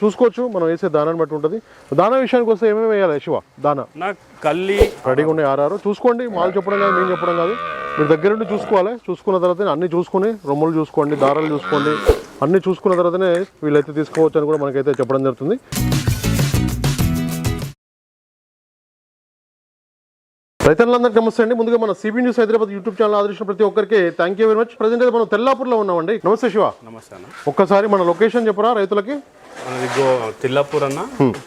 చూసుకోవచ్చు మనం వేసే దానాన్ని బట్టి ఉంటుంది. దానా విషయానికి వస్తే ఏమేమి వేయాలి శివ? దానా. నాకు కల్లి రెడీగా ఉన్నాయి ఆర్ఆర్ చూసుకోండి మాలు చెప్పడం కాదు మేము చెప్పడం కాదు. మీరు దగ్గర నుండి చూసుకోవాలి. చూసుకున్న తర్వాత అన్ని చూసుకుని రొమ్ములు చూసుకోండి దారాలు చూసుకోండి అన్ని చూసుకున్న తర్వాతనే వీళ్ళైతే తీసుకోవచ్చు అని కూడా మనకైతే చెప్పడం జరుగుతుంది. రైతులందరికీ నమస్తే అండి. ముందుగా మన CB news Hyderabad YouTube channel ఆదరించిన ప్రతి ఒక్కరికి thank you very much. Present అయితే మనం తెల్లాపూర్లో ఉన్నామండి. నమస్తే శివ. నమస్తే ఒక్కసారి మన లొకేషన్ చెప్పరా రైతులకి. మనది తిల్లాపూర్ అన్న.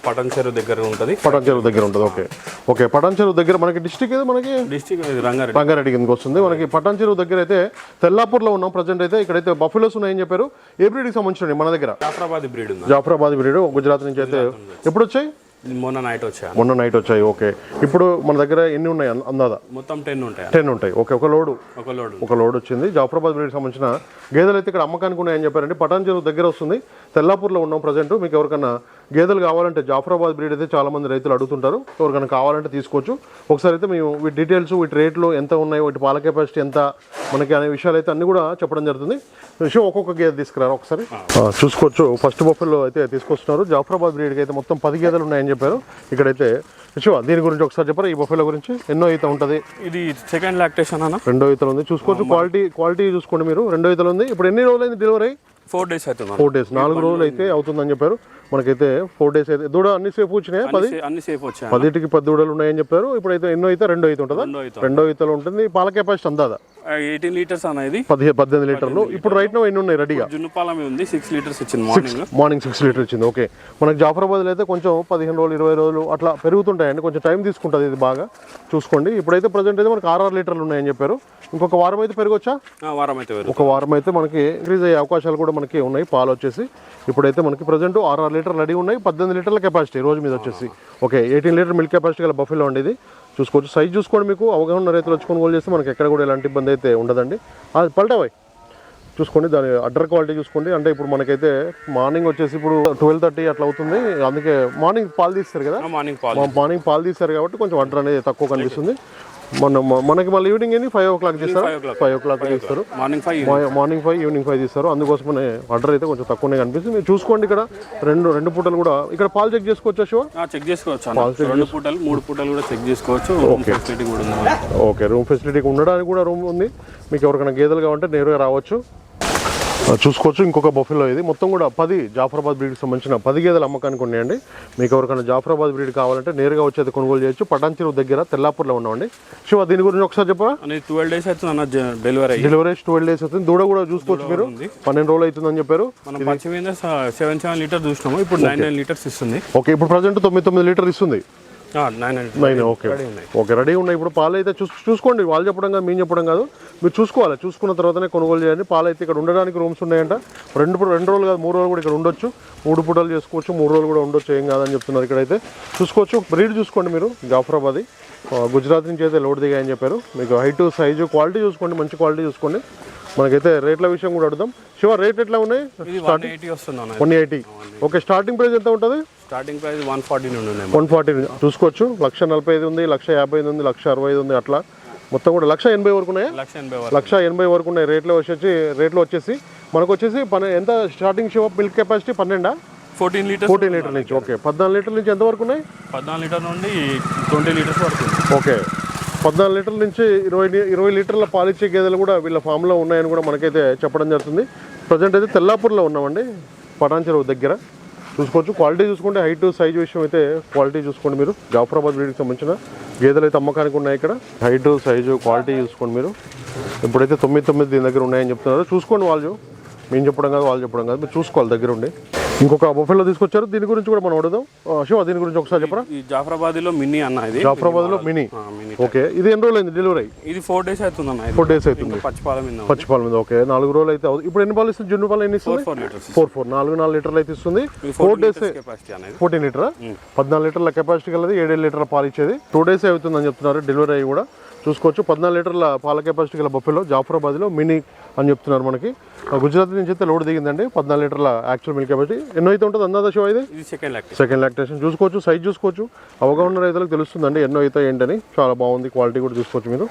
పటన్ చెరువు దగ్గర ఉంటుంది. పటాన్ చెరువు దగ్గర ఉంటుంది. ఓకే. ఓకే పటాన్ చెరువు దగ్గర మనకి డిస్టిక్ ఏదో మనకి? డిస్టిక్ రంగారెడ్డి. రంగారెడ్డి కిందకి వస్తుంది. మనకి పటాన్ చెరువు దగ్గర అయితే తెల్లాపూర్లో ఉన్నాం. ప్రజెంట్ అయితే ఇక్కడైతే బఫెలోస్ ఉన్నాయని చెప్పారు. ఏ బ్రీడ్కి సంబంధించిన మన దగ్గర? జాఫరాబాద్ బ్రీడ్ జాఫరాబాద్ బ్రీడ్ గుజరాత్ నుంచి అయితే ఎప్పుడు వచ్చాయి మొన్న నైట్ వచ్చా మొన్న నైట్ వచ్చాయి ఓకే ఇప్పుడు మన దగ్గర ఎన్ని ఉన్నాయి అందాదా? మొత్తం టెన్ ఉంటాయి టెన్ ఉంటాయి. ఓకే ఒక లోడు. ఒక లోడ్ ఒక లోడ్ వచ్చింది. జాఫరాబాద్ బ్రీడ్ సంబంధించిన గేదెలు అయితే ఇక్కడ అమ్మకానికి ఉన్నాయని చెప్పారండి. పటాన్ చెరువు దగ్గర వస్తుంది. తెల్లాపూర్లో ఉన్నాం ప్రజెంట్ మీకు ఎవరికన్నా గేదెలు కావాలంటే జాఫరాబాద్ బ్రీడ్ అయితే చాలా మంది రైతులు అడుగుతుంటారు. ఎవరికైనా కావాలంటే తీసుకోవచ్చు. ఒకసారి అయితే మేము వీటి డీటెయిల్స్ వీటి రేట్లు ఎంత ఉన్నాయి వీటి పాల కెపాసిటీ ఎంత మనకి అనే విషయాలు అయితే అన్ని కూడా చెప్పడం జరుగుతుంది. విషయం ఒక్కొక్క గేదె తీసుకురారు ఒకసారి? చూసుకోవచ్చు. ఫస్ట్ బఫెల్లో అయితే తీసుకొస్తున్నారు. జాఫరాబాద్ బ్రీడ్కి అయితే మొత్తం పది గేదెలు ఉన్నాయని చెప్పారు. ఇక్కడైతే విషయం దీని గురించి ఒకసారి చెప్పారు? ఈ బఫెలో గురించి ఎన్నో ఈత ఉంటుంది? ఇది సెకండ్ లాక్టేషన్ అన్న. రెండో ఈతలు ఉంది. చూసుకోవచ్చు క్వాలిటీ క్వాలిటీ చూసుకోండి మీరు. రెండో ఈతలు ఉంది. ఇప్పుడు ఎన్ని రోజులైంది డెలివరీ ఫోర్ డేస్ అవుతుంది. Four days. నాలుగు రోజులు అయితే అవుతుందని చెప్పారు. మనకైతే ఫోర్ డేస్ అయితే దూడ అన్ని సేపు వచ్చినాయా? పది? అన్ని సే- అన్ని సేఫ్ వచ్చాయి. పదిటికి పది దూడలు ఉన్నాయని చెప్పారు. ఇప్పుడైతే ఎన్నో అయితే రెండో అయితే ఉంటుందా? రెండో ఈతలు ఉంటుంది. పాల కెపాసిటీ అందాదా? ఎయిటీన్ లీటర్స్ అన్న ఇది పదిహేను పద్దెనిమిది లీటర్లు. ఇప్పుడు రైట్ నో ఎన్ని ఉన్నాయి రెడీగా? జున్నుపాలమే ఉంది. సిక్స్ లీటర్స్ ఇచ్చింది మార్నింగ్. మార్నింగ్ సిక్స్ లీటర్ వచ్చింది ఓకే. మనకి జాఫరాబాద్లో అయితే కొంచెం పదిహేను రోజులు ఇరవై రోజులు అట్లా పెరుగుతుంటాయండి కొంచెం టైం తీసుకుంటుంది ఇది బాగా. చూసుకోండి. ఇప్పుడైతే ప్రజెంట్ అయితే మనకి ఆరు లీటర్లు ఉన్నాయని చెప్పారు. ఇంకొక వారం అయితే పెరగొచ్చా? వారం అయితే ఒక వారం అయితే మనకి ఇంక్రీజ్ అయ్యే అవకాశాలు కూడా మనకి ఉన్నాయి పాలు వచ్చేసి. ఇప్పుడైతే మనకి ప్రజెంట్ ఆరు ఆరు లీటర్లు రెడీ ఉన్నాయి పద్దెనిమిది లీటర్ల కెపాసిటీ రోజు మీద వచ్చేసి. Okay eighteen litre milk capacity గల బఫెలో ఉండేది. చూసుకోవచ్చు. సైజ్ చూసుకోండి మీకు. అవగాహన రైతులు వచ్చి కొనుగోలు చేస్తే మనకి ఎక్కడ కూడా ఎలాంటి ఇబ్బంది అయితే ఉండదండి. అది పల్టావాయి చూసుకోండి దాని అడ్డర్ క్వాలిటీ చూసుకోండి. అంటే ఇప్పుడు మనకైతే మార్నింగ్ వచ్చేసి ఇప్పుడు ట్వెల్వ్ థర్టీ అట్లా అవుతుంది. అందుకే మార్నింగ్ పాలు తీస్తారు కదా? మార్నింగ్ పాలు మా- మార్నింగ్ పాలు తీస్తారు కాబట్టి కొంచెం అడ్డర్ అనేది తక్కువ కనిపిస్తుంది. మన మనకి మళ్ళీ ఈవినింగ్ ఏంటి ఫైవ్ ఓ క్లాక్ తీస్తారు. ఫైవ్ ఓ క్లాక్ తీస్తారు morning five morning five evening five తీస్తారు అందుకోసమనే ఆర్డర్ అయితే కొంచెం తక్కువనే కనిపిస్తుంది. మీరు చూసుకోండి ఇక్కడ. రెండు రెండు పూటలు కూడా. ఇక్కడ పాలు చెక్ చేసుకోవచ్చా చెక్ చేసుకోవచ్చు రెండు పూటలు మూడు పూటలు కూడా చెక్ చేసుకోవచ్చు. రూమ్ ఫెసిలిటీ కూడా ఓకే రూమ్ ఫెసిలిటీ ఉండడానికి కూడా రూమ్ ఉంది. మీకు ఎవరికైనా గేదెలు కావాలంటే నేరుగా రావచ్చు. చూసుకోవచ్చు. ఇంకొక బఫెలో ఇది. మొత్తం కూడా పది జాఫరాబాద్ బ్రీడ్కి సంబంధించిన పది గేదెలు అమ్మకానికి ఉన్నాయండి. మీకు ఎవరికైనా జాఫరాబాద్ బ్రీడ్ కావాలంటే నేరుగా వచ్చేది కొనుగోలు చేయొచ్చు. పటాన్ చెరువు దగ్గర తెల్లాపూర్లో ఉన్నామండి. శివ దీని గురించి ఒకసారి చెప్పరా? అనేది ట్వెల్వ్ డేస్ అవుతుంది అన్న డెలివరీ డెలివరీ ట్వెల్వ్ డేస్ అవుతుంది. దూడ కూడా చూసుకోవచ్చు మీరు. పన్నెండు రోజులు అవుతుందని చెప్పారు. సెవెన్ సెవెన్ లీటర్ చూసినాము. ఇప్పుడు నైన్ నైన్ లీటర్స్ ఇస్తుంది. ఓకే ఇప్పుడు ప్రజెంట్ తొమ్మిది తొమ్మిది లీటర్ ఇస్తుంది. నైన్ ఓకే ఓకే రెడీ ఉన్నాయి. ఇప్పుడు పాలు అయితే చూస్ చూసుకోండి. వాళ్ళు చెప్పడం కాదు మేము చెప్పడం కాదు. మీరు చూసుకోవాలి. చూసుకున్న తర్వాతనే కొనుగోలు చేయండి. పాలు అయితే ఇక్కడ ఉండడానికి రూమ్స్ ఉన్నాయంట. రెండు రెండు రోజులు కాదు మూడు రోజులు కూడా ఇక్కడ ఉండొచ్చు. మూడు పూటలు చేసుకోవచ్చు. మూడు రోజులు కూడా ఉండొచ్చు. ఏం కాదని చెప్తున్నారు ఇక్కడైతే. చూసుకోవచ్చు. బ్రీడ్ చూసుకోండి మీరు. జాఫరాబాద్. గుజరాత్ నుంచి అయితే లోడ్ దిగాయని చెప్పారు. మీకు హైట్ సైజు క్వాలిటీ చూసుకోండి. మంచి క్వాలిటీ చూసుకోండి. మనకైతే రేట్ల విషయం కూడా అడుగుదాం. శివ రేట్ ఎట్లా ఉన్నాయి? One eighty okay starting price ఎంత ఉంటుంది? స్టార్టింగ్ ప్రైస్ వన్ ఫార్టీ నుండి వన్ ఫార్టీ చూసుకోవచ్చు. లక్ష నలభై ఐదు ఉంది లక్ష యాభై ఐదు ఉంది లక్ష అరవై ఐదు ఉంది అట్లా. మొత్తం కూడా లక్ష ఎనభై వరకు ఉన్నాయా? లక్ష ఎనభై వరకు. ఉన్నాయి. రేట్లో వచ్చేసి రేట్లో వచ్చేసి మనకు వచ్చేసి పన్నె ఎంత స్టార్టింగ్ షో మిల్క్ కెపాసిటీ పన్నెండా? ఫోర్టీన్ లీటర్స్ ఫోర్టీన్ లీటర్ నుంచి. ఓకే పద్నాలుగు లీటర్ల నుంచి ఎంత వరకు ఉన్నాయి? పద్నాలుగు లీటర్ నుండి ట్వంటీ లీటర్స్ వరకు. ఓకే పద్నాలుగు లీటర్ల నుంచి ఇరవై ఇరవై లీటర్ల పాలిచ్చే గేదెలు కూడా వీళ్ళ ఫామ్లో ఉన్నాయని కూడా మనకైతే చెప్పడం జరుగుతుంది. ప్రజెంట్ అయితే తెల్లాపూర్లో ఉన్నామండి పటాన్చెరువు దగ్గర. చూసుకోవచ్చు. క్వాలిటీ చూసుకుంటే హైట్ సైజ్ విషయం అయితే క్వాలిటీ చూసుకోండి మీరు. జాఫరాబాద్ బ్రీడ్కి సంబంధించిన గేదెలు అయితే అమ్మకానికి ఉన్నాయి ఇక్కడ. హైట్ సైజు క్వాలిటీ చూసుకోండి మీరు. ఇప్పుడైతే తొమ్మిది తొమ్మిది దీని దగ్గర ఉన్నాయని చెప్తున్నారు. చూసుకోండి వాళ్ళు. మేము చెప్పడం కాదు వాళ్ళు చెప్పడం కాదు. మీరు చూసుకోవాలి దగ్గర ఉండి ఇంకొక బొఫెల్లో తీసుకొచ్చారు. దీని గురించి కూడా మనం అడుగుదాం. శివ దీని గురించి ఒకసారి చెప్పరా? ఈ జాఫరాబాద్లో మినీ అన్న ఇది. జాఫరాబాద్లో మినీ ఓకే. ఇది ఎన్ని రోజులు అయింది డెలివరీ? ఇది ఫోర్ డేస్ అవుతుంది అన్న ఫోర్ డేస్ అవుతుంది. పచ్చిపాల మీద పచ్చిపాల మీద ఓకే. నాలుగు రోజులు అయితే అవుతుంది. ఇప్పుడు ఎన్ని పాలు ఇస్తుంది? జున్ను పాలు ఎన్ని ఇస్తుంది? Four litres four four. నాలుగు నాలుగు లీటర్లు అయితే ఇస్తుంది. ఫోర్ డేస్ ఫోర్టీన్ లీటరా? పద్నాలుగు లీటర్ల కెపాసిటీ కలది ఏడేడు లీటర్ల పాలు ఇచ్చేది. టూ డేస్ అవుతుందని చెప్తున్నారు. డెలివరీ అయ్యి కూడా చూసుకోవచ్చు. పద్నాలుగు లీటర్ల పాల కెపాసిటీ గల బొఫెలో జాఫరాబాద్లో మినీ అని చెప్తున్నారు మనకి. గుజరాత్ నుంచి అయితే లోడ్ దిగిందండి. పద్నాలుగు లీటర్ల యాక్చువల్ మిల్క్ కెపాసిటీ ఎన్నో అయితే ఉంటుంది అందాదా షో ఇది? సెకండ్ సెకండ్ లాక్టేషన్ చూసుకోవచ్చు సైజ్ చూసుకోవచ్చు. అవగాహన రైతులకు తెలుస్తుందండి ఎన్నో అయితే ఏంటని. చాలా బాగుంది క్వాలిటీ కూడా చూసుకోవచ్చు మీరు.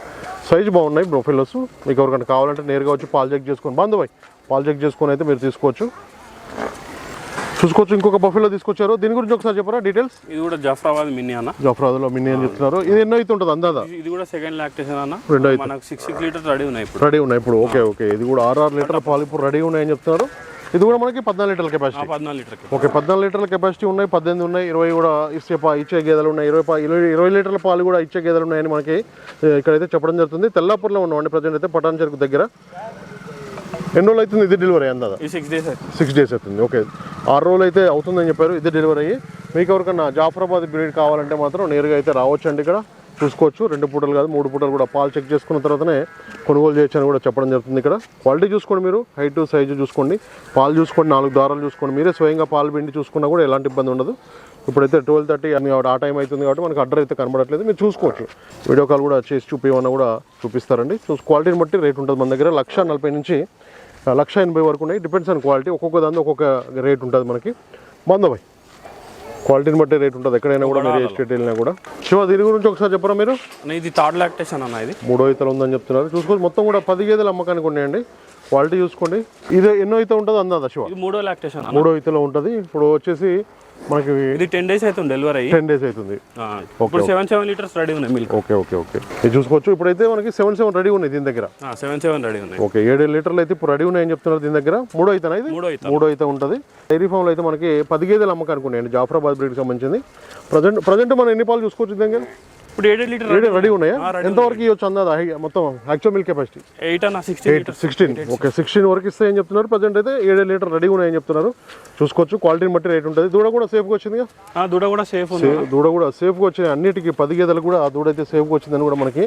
సైజ్ బాగున్నాయి బ్రోఫిల్స్ మీకు ఎవరికైనా కావాలంటే నేరుగా వచ్చి పాలు చెక్ చేసుకొని బాంధవాయి పాలు చెక్ చేసుకొని అయితే మీరు తీసుకోవచ్చు. చూసుకోవచ్చు ఇంకొక బఫెలో తీసుకొచ్చారు. దీని గురించి ఒకసారి చెప్పరా డీటెయిల్స్ ఇది కూడా జఫ్రాబాద్ మినీ అన్న. జఫ్రాదులో మినీ అని చెప్తున్నారు. ఇది ఎన్నో అయితే ఉంటుంది అందాదా ఇది- కూడా సెకండ్ లాక్టేషన్ అన్న. రెండో. మనకు సిక్స్ లీటర్స్ రెడీ ఉన్నాయి ఇప్పుడు. రెడీ ఉన్నాయి ఇప్పుడు. Okay okay. ఇది కూడా ఆరు ఆరు లీటర్ల పాలు ఇప్పుడు రెడీ ఉన్నాయని చెప్తున్నారు. ఇది కూడా మనకి పద్నాలుగు లీటర్ల కెపాసిటీ పద్నాలుగు లీటర్కి ఓకే పద్నాలుగు లీటర్ల కెపాసిటీ ఉన్నాయి పద్దెనిమిది ఉన్నాయి ఇరవై కూడా ఇచ్చే ఇచ్చే గేదెలు ఉన్నాయి ఇరవై ఇరవై ఇరవై లీటర్ల పాలు కూడా ఇచ్చే గేదెలు ఉన్నాయని మనకి ఇక్కడైతే చెప్పడం జరుగుతుంది. తెల్లాపూర్లో ఉన్నామండి ప్రజెంట్ అయితే పటాన్ చెరుకు దగ్గర. ఎన్ని రోజులు అవుతుంది ఇది డెలివరీ అందా సిక్స్ డేస్ సిక్స్ డేస్ అవుతుంది ఓకే. ఆరు రోజులు అయితే అవుతుందని చెప్పారు ఇది డెలివరీ అయ్యి. మీకు ఎవరికన్నా జాఫరాబాద్ బ్రీడ్ కావాలంటే మాత్రం నేరుగా అయితే రావచ్చండి ఇక్కడ. చూసుకోవచ్చు. రెండు పూటలు కాదు మూడు పూటలు కూడా పాలు చెక్ చేసుకున్న తర్వాతనే కొనుగోలు చేయొచ్చు అని కూడా చెప్పడం జరుగుతుంది ఇక్కడ. క్వాలిటీ చూసుకోండి మీరు హైట్ సైజు చూసుకోండి. పాలు చూసుకోండి నాలుగు దారాలు చూసుకోండి. మీరే స్వయంగా పాలు పిండి చూసుకున్నా కూడా ఎలాంటి ఇబ్బంది ఉండదు. ఇప్పుడైతే ట్వెల్వ్ థర్టీ అని ఆ టైం అవుతుంది కాబట్టి మనకు అడ్రస్ అయితే కనబడట్లేదు. మీరు చూసుకోవచ్చు. వీడియో కాల్ కూడా చేసి చూపించమన్నా కూడా చూపిస్తారండి. చూసి క్వాలిటీని బట్టి రేట్ ఉంటుంది మన దగ్గర. లక్ష నలభై నుంచి లక్ష ఎనభై వరకు ఉన్నాయి. డిపెండ్స్ ఆన్ క్వాలిటీ ఒక్కొక్క దాని ఒక్కొక్క రేట్ ఉంటుంది మనకి. బాగుందా క్వాలిటీని బట్టి రేట్ ఉంటుంది. ఎక్కడైనా కూడా మీరు ఏ స్టేట్ వెళ్ళినా కూడా. శివ దీని గురించి ఒకసారి చెప్పరా మీరు? ఇది థర్డ్ లాక్టేషన్ అన్న ఇది. మూడో ఈతలు ఉందని చెప్తున్నారు. చూసుకోవచ్చు మొత్తం కూడా పది గేదెలు అమ్మకానికి ఉన్నాయండి. క్వాలిటీ చూసుకోండి. ఇది ఎన్నో ఈత ఉంటుంది అందా శివ? మూడో లాక్టేషన్ మూడో ఈతలో ఉంటుంది. ఇప్పుడు వచ్చేసి మనకి ఇది టెన్ డేస్ అవుతుంది డెలివరీ అయ్యి. టెన్ డైస్ అవుతుంది ఇప్పుడు సెవెన్ సెవెన్ లీటర్స్ రెడీ ఉన్నాయి మిల్క్ ఓకే ఓకే ఓకే. ఇది చూసుకోవచ్చు. ఇప్పుడైతే మనకి సెవెన్ సెవెన్ రెడీ ఉన్నాయి దీని దగ్గర. సెవెన్ సెవెన్ రెడీ ఉన్నాయి. ఓకే ఏడు లీటర్లు అయితే ఇప్పుడు రెడీ ఉన్నాయని చెప్తున్నారు దీని దగ్గర. మూడో అయితేనా ఇది? మూడో అయితే మూడో అయితే ఉంటుంది. డైరీ ఫామ్లో అయితే మనకి పది గేదెలు అమ్మకానికి ఉన్నాయండి. జాఫరాబాద్ బ్రీడ్కి సంబంధించింది. ప్రజెంట్ ప్రజెంట్ మనం ఎన్ని పాలు చూసుకోవచ్చు దగ్గర? ఇప్పుడు ఏడు లీటర్ ఏడు రెడీ ఉన్నాయా? ఎంతవరకు ఇవ్వచ్చు అందా? మొత్తం యాక్చువల్ మిల్క్ కెపాసిటీ ఎయిట్ అన్న sixty eight sixteen. Okay sixteen వరకు ఇస్తాయని చెప్తున్నారు. ప్రజెంట్ అయితే ఏడు లీటర్ రెడీ ఉన్నాయని చెప్తున్నారు. చూసుకోవచ్చు క్వాలిటీని బట్టి రేట్ ఉంటుంది. దూడ కూడా సేఫ్గా వచ్చిందిగా? దూడ కూడా సేఫ్ దూడ కూడా సేఫ్గా వచ్చినాయి. అన్నిటికీ పది గేదెలు కూడా ఆ దూడ అయితే సేఫ్గా వచ్చిందని కూడా మనకి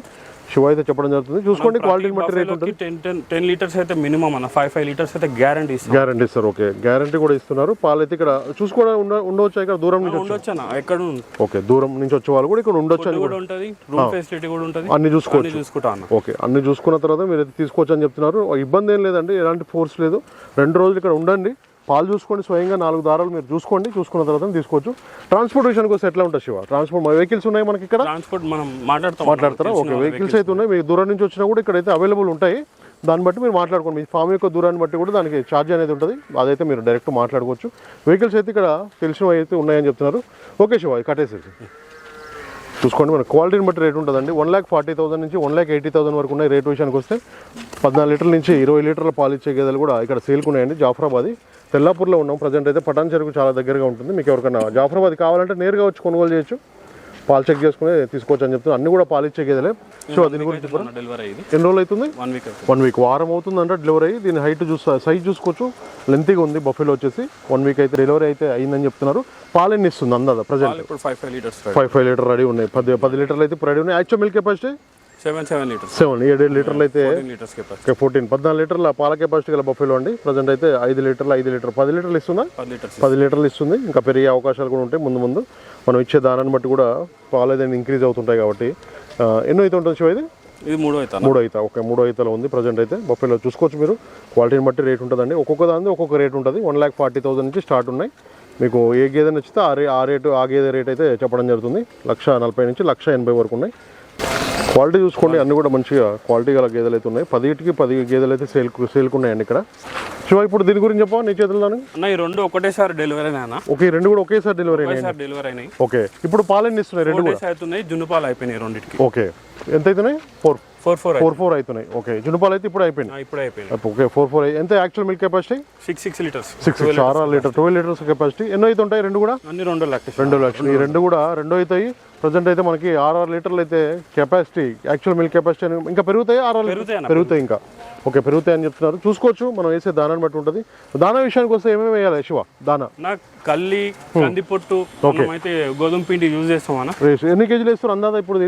శివ అయితే చెప్పడం జరుగుతుంది. చూసుకోండి క్వాలిటీని బట్టి రేట్ ఉంటుంది. టెన్ టెన్ టెన్ లీటర్స్ అయితే మినిమం అన్న ఫైవ్ ఫైవ్ లీటర్స్ అయితే గ్యారంటీ ఇస్తాం. గ్యారంటీ ఇస్తారు ఓకే గ్యారంటీ కూడా ఇస్తున్నారు. పాలు అయితే ఇక్కడ చూసుకోవడం ఉండ ఉండవచ్చు ఇక్కడ దూరం నుంచి ఉండొచ్చు? అన్న ఎక్కడ. ఓకే దూరం నుంచి వచ్చే వాళ్ళు కూడా ఇక్కడ ఉండొచ్చు అని కూడా ఉంటుంది రూమ్ ఫెసిలిటీ కూడా ఉంటుంది. అన్ని చూసుకోవచ్చు. అన్ని చూసుకుంటా అన్న. ఓకే అన్ని చూసుకున్న తర్వాత మీరు అయితే తీసుకోవచ్చు అని చెప్తున్నారు. ఇబ్బంది ఏం లేదండి ఎలాంటి ఫోర్స్ లేదు. రెండు రోజులు ఇక్కడ ఉండండి. పాలు చూసుకోండి స్వయంగా నాలుగు దారాలు మీరు చూసుకోండి చూసుకున్న తర్వాత తీసుకోవచ్చు. ట్రాన్స్పోర్ట్ విషయానికి వస్తే ఎట్లా ఉంటుంది శివ? ట్రాన్స్పోర్ట్ వెహికల్స్ ఉన్నాయి మనకి ఇక్కడ? ట్రాన్స్పోర్ట్ మనం మాట్లాడతాం. మాట్లాడతారా? ఓకే వెహికల్స్ అయితే ఉన్నాయి. మీకు దూరం నుంచి వచ్చినా కూడా ఇక్కడైతే అవైలబుల్ ఉంటాయి. దాన్ని బట్టి మీరు మాట్లాడుకోండి. మీ ఫామ్ యొక్క దూరాన్ని బట్టి కూడా దానికి ఛార్జ్ అనేది ఉంటుంది. అదైతే మీరు డైరెక్ట్ మాట్లాడుకోవచ్చు. వెహికల్స్ అయితే ఇక్కడ తెలిసినవి అయితే ఉన్నాయని చెప్తున్నారు. ఓకే శివ కట్టేసేసి చూసుకోండి. మన క్వాలిటీని బట్టి రేట్ ఉంటుందండి. వన్ ల్యాక్ ఫార్టీ థౌసండ్ నుంచి వన్ ల్యాక్ ఎయిటీ థౌసండ్ వరకు ఉన్నాయి రేట్ విషయానికి వస్తే. పద్నాలుగు లీటర్ల నుంచి ఇరవై లీటర్ల పాలు ఇచ్చే గేదెలు కూడా ఇక్కడ సేల్కు ఉన్నాయండి జాఫరాబాద్. తెల్లాపూర్లో ఉన్నాం. ప్రజెంట్ అయితే పటాన్ చెరుకు చాలా దగ్గరగా ఉంటుంది. మీకు ఎవరికైనా జాఫరాబాద్ కావాలంటే నేరుగా వచ్చి కొనుగోలు చేయొచ్చు. పాలు చెక్ చేసుకుని తీసుకోవచ్చు అని చెప్తున్నారు. అన్ని కూడా పాలు ఇచ్చే గేదెలే. సో దీని గురించి డెలివరీ అయ్యింది. ఎన్ని రోజులు అవుతుంది? వన్ వీక్ వన్ వీక్ వారం అవుతుందంటే డెలివరీ అయ్యి. దీని హైట్ చూస్తా సైజ్ చూసుకోవచ్చు. లెంతీగా ఉంది బఫెలో వచ్చేసి. వన్ వీక్ అయితే డెలివరీ అయితే అయిందని చెప్తున్నారు. పాలు ఎన్ని ఇస్తుంది అందాదా ప్రజెంట్ ఇప్పుడు five five litres five five litre ready ఉన్నాయి. పది పది లీటర్లు అయితే ఇప్పుడు రెడీ ఉన్నాయి. Actual milk capacity seven seven litres seven ఏడు లీటర్లు అయితే fourteen litres capacity okay fourteen పద్నాలుగు లీటర్ల పాల కెపాసిటీ గల బఫెలో అండి. ప్రజెంట్ అయితే ఐదు లీటర్లు ఐదు లీటర్ పది లీటర్లు ఇస్తుందా? పది లీటర్లు ఇస్తుంది. ఇంకా పెరిగే అవకాశాలు కూడా ఉంటాయి ముందు ముందు. మనం ఇచ్చే దానాన్ని బట్టి కూడా పాలు అయితే ఇంక్రీజ్ అవుతుంటాయి కాబట్టి ఎన్నో అయితే ఉంటుంది ఇది? ఇది మూడో అయితే ఓకే మూడో అయితలో ఉంది. ప్రజెంట్ అయితే బొఫేలో చూసుకోవచ్చు మీరు. క్వాలిటీని బట్టి రేట్ ఉంటుందండి. ఒక్కొక్క దాని ఒక్కొక్క రేట్ ఉంటుంది. వన్ ల్యాక్ ఫార్టీ థౌసండ్ నుంచి స్టార్ట్ ఉన్నాయి. మీకు ఏ గేదె నచ్చితే ఆ రే ఆ రేటు ఆ గేదె రేట్ అయితే చెప్పడం జరుగుతుంది. లక్ష నలభై నుంచి లక్ష ఎనభై వరకు ఉన్నాయి. క్వాలిటీ చూసుకోండి అన్ని కూడా మంచిగా క్వాలిటీ గల గేదెలు అయితే ఉన్నాయి. పదిటికి పది గేదెలు అయితే సేల్ సేల్కు ఉన్నాయండి ఇక్కడ. శివ ఇప్పుడు దీని గురించి చెప్పా నీ చేతుల్లోని అన్న ఈ రెండు ఒకటేసారి డెలివరీ అన్న. ఓకే రెండు కూడా ఒకేసారి డెలివరీ అయినాయి ఒకటేసారి డెలివరీ అయినాయి. ఓకే ఇప్పుడు పాలెన్ని ఇస్తున్నాయి? రెండు కూడా? అవుతున్నాయి జున్ను పాలు అయిపోయినాయి రెండింటికి. ఓకే ఎంత అవుతున్నాయి? Four. Four four four four అవుతున్నాయి. ఓకే జునుపాలు అయితే ఇప్పుడు అయిపోయినాయి. ఇప్పుడు అయిపోయినాయి. ఓకే ఫోర్ ఫోర్ ఎంత actual milk capacity six six litres six చాలా లీటర్ ట్వెల్వ్ లీటర్స్ కెపాసిటీ ఎన్నో అయితే ఉంటాయి రెండు కూడా? అన్ని రెండు లక్షలు. రెండు లక్షలు. ఈ రెండు కూడా రెండు అవుతాయి. ప్రజెంట్ అయితే మనకి ఆరు ఆరు లీటర్లు అయితే కెపాసిటీ యాక్చువల్ మిల్క్ కెపాసిటీ ఇంకా పెరుగుతాయి? ఆరు పెరుగుతాయి ఇంకా. ఓకే పెరుగుతాయి అని చెప్తున్నారు. చూసుకోవచ్చు మనం వేసే దానాన్ని బట్టి ఉంటుంది. దానా విషయానికి వస్తే ఏమేమి వేయాలి శివ? దానా? కల్లి కంది పొట్టు మనం అయితే గోధుమ పిండి యూజ్ చేస్తాం అన్న. ఎన్ని కేజీలు వేస్తారు అందాదా ఇప్పుడు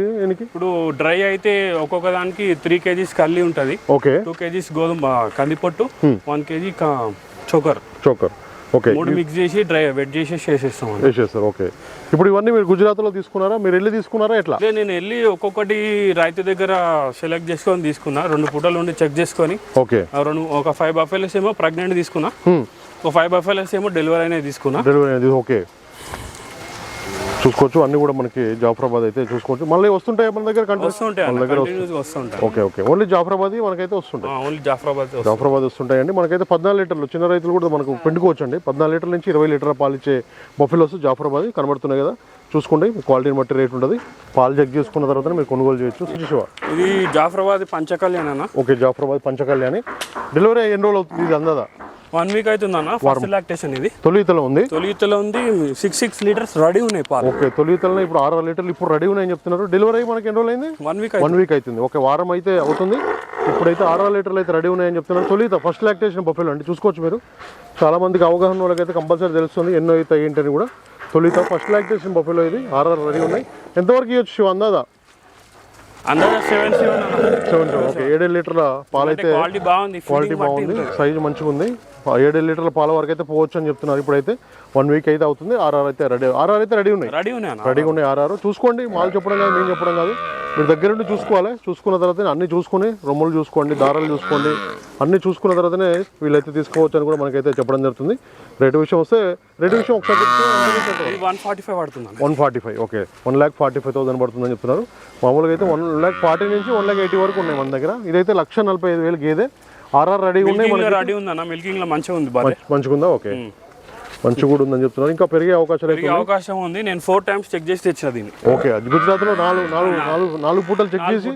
ఇప్పుడు డ్రై అయితే ఒక్కొక్క దానికి త్రీ కేజీస్ కల్లి ఉంటుంది. ఓకే టూ కేజీస్ గోధుమ ఆ, కంది పొట్టు వన్ కేజీ చోకర్. చోకర్. ఓకే. మూడు మిక్స్ చేసి డ్రై వెట్ చేసేసి చేసేస్తాం వేసేస్తారు ఓకే. ఇప్పుడు ఇవన్నీ మీరు గుజరాత్లో తీసుకున్నారా? మీరు వెళ్ళి తీసుకున్నారా? ఎట్లా? అదే నేను వెళ్ళి ఒక్కొక్కటి రైతు దగ్గర సెలెక్ట్ చేసుకొని తీసుకున్నా. రెండు పూటలు ఉండి చెక్ చేసుకొని. ఓకే. ఆ రెండు ఒక ఫైవ్ బఫెలస్ ఏమో ప్రెగ్నెంట్ తీసుకున్నా. ఒక ఫైవ్ బఫెలస్ ఏమో డెలివరీ అనేది తీసుకున్నా. డెలివరీ అనేది ఓకే. చూసుకోవచ్చు. అన్ని కూడా మనకి జాఫరాబాద్ అయితే చూసుకోవచ్చు. మళ్ళీ వస్తుంటాయి మన దగ్గర మన దగ్గర ఓకే ఓకే. ఓన్లీ జాఫరాబాద్ మనకైతే వస్తుంటాయి. ఓన్లీ జాఫరాబాద్. జాఫరాబాద్ వస్తుంటాయండి. మనకైతే పద్నాలుగు లీటర్లు చిన్న రైతులు కూడా మనకు పిండుకోవచ్చు అండి పద్నాలుగు లీటర్ల నుంచి ఇరవై లీటర్ల పాలు ఇచ్చే బఫెలోస్ జాఫరాబాద్ కనబడుతున్నాయి కదా. చూసుకోండి మీ క్వాలిటీని బట్టి రేట్ ఉంటుంది. పాలు చెక్ చేసుకున్న తర్వాత మీరు కొనుగోలు చేయొచ్చు. ఇది జాఫరాబాద్ పంచకళ్యాణ్ ఓకే జాఫరాబాద్ పంచకళ్యాణి. డెలివరీ ఎన్ని రోజులు అవుతుంది? ఇది అందదా? వన్ వీక్ అవుతుందన్న ఫస్ట్ లాక్టేషన్ ఇది. తొలితలో ఉంది? తొలితలో ఉంది సిక్స్ సిక్స్ లీటర్స్ రెడీ ఉన్నాయి పాలు. ఓకే తొలితలో ఇప్పుడు ఆరు లీటర్లు ఇప్పుడు రెడీ ఉన్నాయని చెప్తున్నారు. డెలివరీ మనకి ఎన్ని రోజులు అయింది వన్ వీక్ వన్ వీక్ అవుతుంది. ఒక వారం అయితే అవుతుంది. ఇప్పుడైతే ఆరు లీటర్లు అయితే రెడీ ఉన్నాయని చెప్తున్నారు. తొలిత ఫస్ట్ లాక్టేషన్ బఫెలో అండి. చూసుకోవచ్చు మీరు. చాలా మందికి అవగాహన వాళ్ళకైతే కంపల్సరీ తెలుస్తుంది ఎన్నో అయితే ఏంటని కూడా. తొలిత ఫస్ట్ లాక్టేషన్ బఫెలో ఇది. ఆర్ఆర్ రెడీ ఉన్నాయి. ఎంతవరకు ఇవ్వచ్చు అందాదా సెవెన్ సెవెన్ ఓకే ఏడేడు లీటర్ల పాలైతే క్వాలిటీ బాగుంది. క్వాలిటీ బాగుంది. సైజు మంచిగా ఉంది ఆ ఏడేడు లీటర్ల పాల వరకు అయితే పోవచ్చు అని చెప్తున్నారు. ఇప్పుడైతే వన్ వీక్ అయితే అవుతుంది. ఆర్ఆర్ అయితే రెడీ ఆర్ఆర్ అయితే రెడీ ఉన్నాయి. రెడీ ఉన్నాయి రెడీగా ఉన్నాయి ఆర్ఆర్. చూసుకోండి మాలు చెప్పడం కాదు మేము చెప్పడం కాదు. మీరు దగ్గర నుండి చూసుకోవాలి. చూసుకున్న తర్వాత అన్ని చూసుకుని రొమ్ములు చూసుకోండి దారాలు చూసుకోండి. అన్ని చూసుకున్న తర్వాతనే వీళ్ళైతే తీసుకోవచ్చు అని కూడా మనకైతే చెప్పడం జరుగుతుంది. రేటు విషయం వస్తే రేటు విషయం ఒకసారి వన్ ఫార్టీ ఫైవ్ పడుతుంది one forty five okay. One lakh forty five thousand పడుతుందని చెప్తున్నారు. మామూలుగా అయితే వన్ ల్యాక్ ఫార్టీ నుంచి వన్ ల్యాక్ ఎయిటీ వరకు ఉన్నాయి మన దగ్గర. ఇదైతే లక్ష నలభై ఐదు వేలు గేదె. ఆర్ఆర్ రెడీగా ఉన్నాయి లో రెడీ ఉంది అన్న మిల్కింగ్లో మంచిగా ఉంది మంచిగా ఉందా ఓకే. మంచిగా కూడా ఉందని చెప్తున్నారు. ఇంకా పెరిగే అవకాశాలు అయితే అవకాశం ఉంది. నేను ఫోర్ టైమ్స్ చెక్ చేసి తెచ్చిన దీన్ని. ఓకే. అది గుజరాత్లో నాలుగు నాలుగు నాలుగు నాలుగు పూటలు చెక్ చేసి.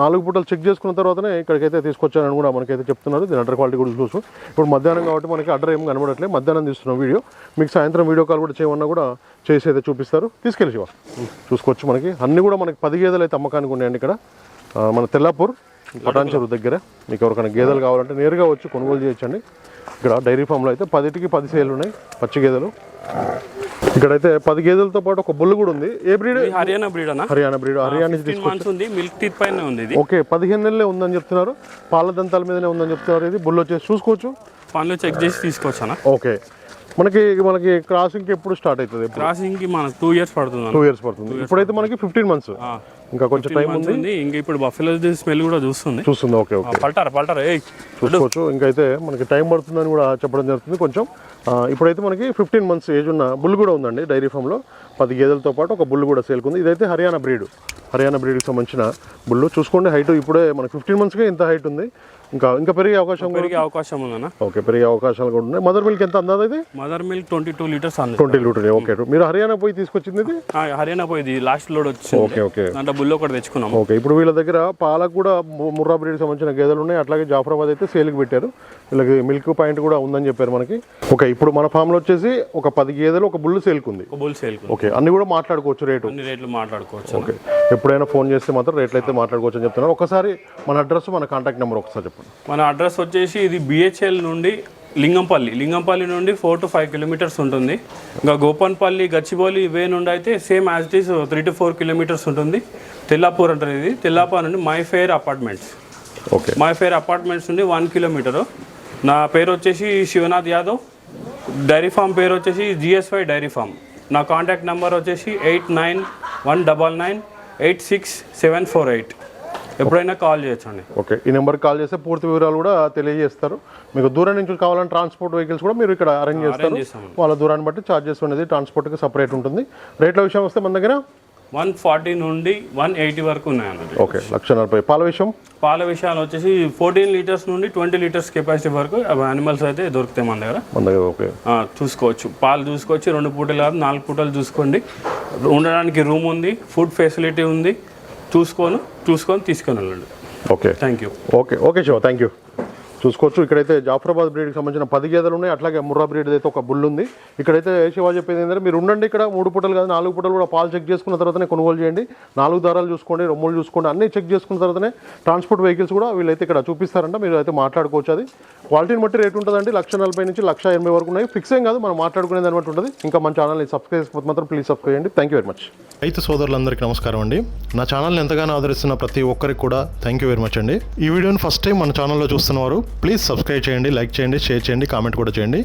నాలుగు పూటలు చెక్ చేసుకున్న తర్వాతనే ఇక్కడికైతే తీసుకొచ్చారని కూడా మనకైతే చెప్తున్నారు. దీని అడ్డర్ క్వాలిటీ కూడా చూసు ఇప్పుడు మధ్యాహ్నం కాబట్టి మనకి అడ్డర్ ఏం కనబడట్లేదు. మధ్యాహ్నం తీస్తున్నాం వీడియో. మీకు సాయంత్రం వీడియో కాల్ కూడా చేయమన్నా కూడా చేసి అయితే చూపిస్తారు. తీసుకెళ్ళి చూసుకోవచ్చు మనకి. అన్ని కూడా మనకి పది గేదెలు అయితే అమ్మకానికి ఉన్నాయండి ఇక్కడ. మన తెల్లాపూర్ పటాన్ చెరువు దగ్గర. మీకు ఎవరికైనా గేదెలు కావాలంటే నేరుగా వచ్చి కొనుగోలు చేయొచ్చండి. ఇక్కడ డైరీ ఫామ్లో అయితే పదిటికి పది సేలు ఉన్నాయి పచ్చి గేదెలు. ఇక్కడైతే పది గేదెలతో పాటు ఒక బుల్లు కూడా ఉంది. ఏ బ్రీడ్? హర్యానా బ్రీడ్ అన్న. హర్యానా బ్రీడ్. హర్యానా ఉంది మిల్క్ టీత్ పైన ఉంది ఇది. ఓకే పదిహేను నెలలే ఉందని చెప్తున్నారు. పాల దంతాల మీదనే ఉందని చెప్తున్నారు ఇది. బుల్ వచ్చేసి చూసుకోవచ్చు. పనులు చెక్ చేసి తీసుకొచ్చానా ఓకే. మనకి మనకి క్రాసింగ్ ఎప్పుడు స్టార్ట్ అవుతుంది? క్రాసింగ్కి మనకు టూ ఇయర్స్ పడుతుంది టూ ఇయర్స్ పడుతుంది. ఇప్పుడైతే మనకి ఫిఫ్టీన్ మంత్స్ ఇంకా కొంచెం టైం ఉంది. ఇంకా ఇప్పుడు బఫెలో స్మెల్ కూడా చూస్తుంది. చూస్తుంది ఓకే ఓకే పల్టారా పల్టారా. చూసుకోవచ్చు. ఇంకా అయితే మనకి టైం పడుతుందని కూడా చెప్పడం జరుగుతుంది కొంచెం. ఇప్పుడైతే మనకి ఫిఫ్టీన్ మంత్స్ ఏజ్ ఉన్న బుల్ కూడా ఉందండి డైరీ ఫామ్లో. పది గేదెలతో పాటు ఒక బుల్ కూడా సేల్కుంది ఇదైతే హర్యానా బ్రీడ్. హర్యానా బ్రీడ్కి సంబంధించిన బుల్లు. చూసుకోండి హైట్ ఇప్పుడే మనకి ఫిఫ్టీన్ మంత్స్కే ఇంత హైట్ ఉంది. ఇంకా ఇంకా పెరిగే అవకాశం కూడా పెరిగే అవకాశం ఉందన్న. ఓకే పెరిగే అవకాశాలు కూడా ఉన్నాయి. మదర్ మిల్క్ ఎంత అందాది ఇది? Mother milk twenty two litres అన్న ట్వంటీ లీటర్ ఓకే మీరు హర్యానా పోయి తీసుకొచ్చింది ఇది? హర్యానా పోయింది లాస్ట్ లోడ్ వచ్చింది. Okay okay. దాంట్లో బుల్ ఒకటి తెచ్చుకున్నాం. ఓకే ఇప్పుడు వీళ్ళ దగ్గర పాలకు కూడా ముర్రా బ్రీడ్ సంబంధించిన గేదెలు ఉన్నాయి. అట్లాగే జాఫరాబాద్ అయితే సేల్కి పెట్టారు. వీళ్ళకి మిల్క్ పాయింట్ కూడా ఉందని చెప్పారు మనకి. ఓకే ఇప్పుడు మన ఫామ్లో వచ్చేసి ఒక పది గేదెలు ఒక బుల్లు సేల్కుంది. ఒక బుల్ సేల్ ఓకే అన్ని కూడా మాట్లాడుకోవచ్చు రేటు. అన్ని రేట్లు మాట్లాడుకోవచ్చు. ఓకే ఎప్పుడైనా ఫోన్ చేస్తే మాత్రం రేట్లు అయితే మాట్లాడుకోవచ్చు అని చెప్తున్నారు. ఒకసారి మన అడ్రస్ మన కాంటాక్ట్ నెంబర్ ఒకసారి చెప్పండి. మన అడ్రస్ వచ్చేసి ఇది బిహెచ్ఎల్ నుండి లింగంపల్లి. లింగంపల్లి నుండి ఫోర్ టు ఫైవ్ కిలోమీటర్స్ ఉంటుంది. ఇంకా గోపన్పల్లి గచ్చిబౌలి ఇవే నుండి అయితే same as it is three to four kilometres ఉంటుంది. తెల్లాపూర్ అంటారు ఇది. తెల్లాపూర్ నుండి Mayfair apartments. Okay. Mayfair apartments నుండి వన్ కిలోమీటరు. నా పేరు వచ్చేసి శివనాథ్ యాదవ్. డైరీ ఫామ్ పేరు వచ్చేసి జిఎస్వై డైరీ ఫామ్. నా కాంటాక్ట్ నెంబర్ వచ్చేసి eight nine one double nine eight six seven four eight. ఎప్పుడైనా కాల్ చేయొచ్చండి. ఓకే ఈ నెంబర్కి కాల్ చేస్తే పూర్తి వివరాలు కూడా తెలియజేస్తారు. మీకు దూరం నుంచి కావాలంటే ట్రాన్స్పోర్ట్ వెహికల్స్ కూడా మీరు ఇక్కడ అరేంజ్ చేస్తారు. వాళ్ళ దూరాన్ని బట్టి ఛార్జెస్ అనేది ట్రాన్స్పోర్ట్కి సపరేట్ ఉంటుంది. రేట్ల విషయం వస్తే మన దగ్గర వన్ ఫార్టీ నుండి వన్ ఎయిటీ వరకు ఉన్నాయన్నది ఓకే లక్ష నలభై. పాల విషయం? పాల విషయాలు వచ్చేసి ఫోర్టీన్ లీటర్స్ నుండి ట్వంటీ లీటర్స్ కెపాసిటీ వరకు యానిమల్స్ అయితే దొరుకుతాయి మన దగ్గర. మన దగ్గర ఓకే. చూసుకోవచ్చు. పాలు చూసుకోవచ్చు రెండు పూటలు కాదు నాలుగు పూటలు చూసుకోండి. ఉండడానికి రూమ్ ఉంది ఫుడ్ ఫెసిలిటీ ఉంది. చూసుకొని చూసుకొని తీసుకొని వెళ్ళండి. Okay. Thank you okay okay Shiva thank you చూసుకోవచ్చు. ఇక్కడైతే జాఫరాబాద్ బ్రీడ్కి సంబంధించిన పది గేదెలు ఉన్నాయి. అట్లాగే ముర్రా బ్రీడ్ అయితే ఒక బుల్ ఉంది. ఇక్కడైతే శివ చెప్పింది ఏంటంటే మీరు ఉండండి ఇక్కడ. మూడు పూటలు కాదు నాలుగు పూటలు కూడా పాలు చెక్ చేసుకున్న తర్వాతనే కొనుగోలు చేయండి. నాలుగు దారాలు చూసుకోండి రొమ్ములు చూసుకోండి అన్నీ చెక్ చేసుకున్న తర్వాతనే ట్రాన్స్పోర్ట్ వెహికల్స్ కూడా వీళ్ళైతే ఇక్కడ చూపిస్తారంట. మీరు అయితే మాట్లాడుకోవచ్చు అది. క్వాలిటీని బట్టి రేట్ ఉంటుందండి. లక్ష నలభై నుంచి లక్ష ఎనభై వరకు ఉన్నాయి. ఫిక్స్ ఏం కాదు మనం మాట్లాడుకునే దాన్ని బట్టి ఉంటుంది. ఇంకా మన ఛానల్ని సబ్స్క్రైబ్ చేసుకోకపోతే మాత్రం ప్లీజ్ సబ్స్క్రైబ్ చేయండి. థ్యాంక్ యూ వెరీ మచ్ రైతు సోదరులందరికీ నమస్కారం అండి. నా ఛానల్ని ఎంతగానో ఆదరిస్తున్న ప్రతి ఒక్కరికి కూడా థ్యాంక్ యూ వెరీ మచ్ అండి. ఈ వీడియోని ఫస్ట్ టైం మన ఛానల్లో చూస్తున్నవారు ప్లీజ్ సబ్స్క్రైబ్ చేయండి లైక్ చేయండి షేర్ చేయండి కామెంట్ కూడా చేయండి.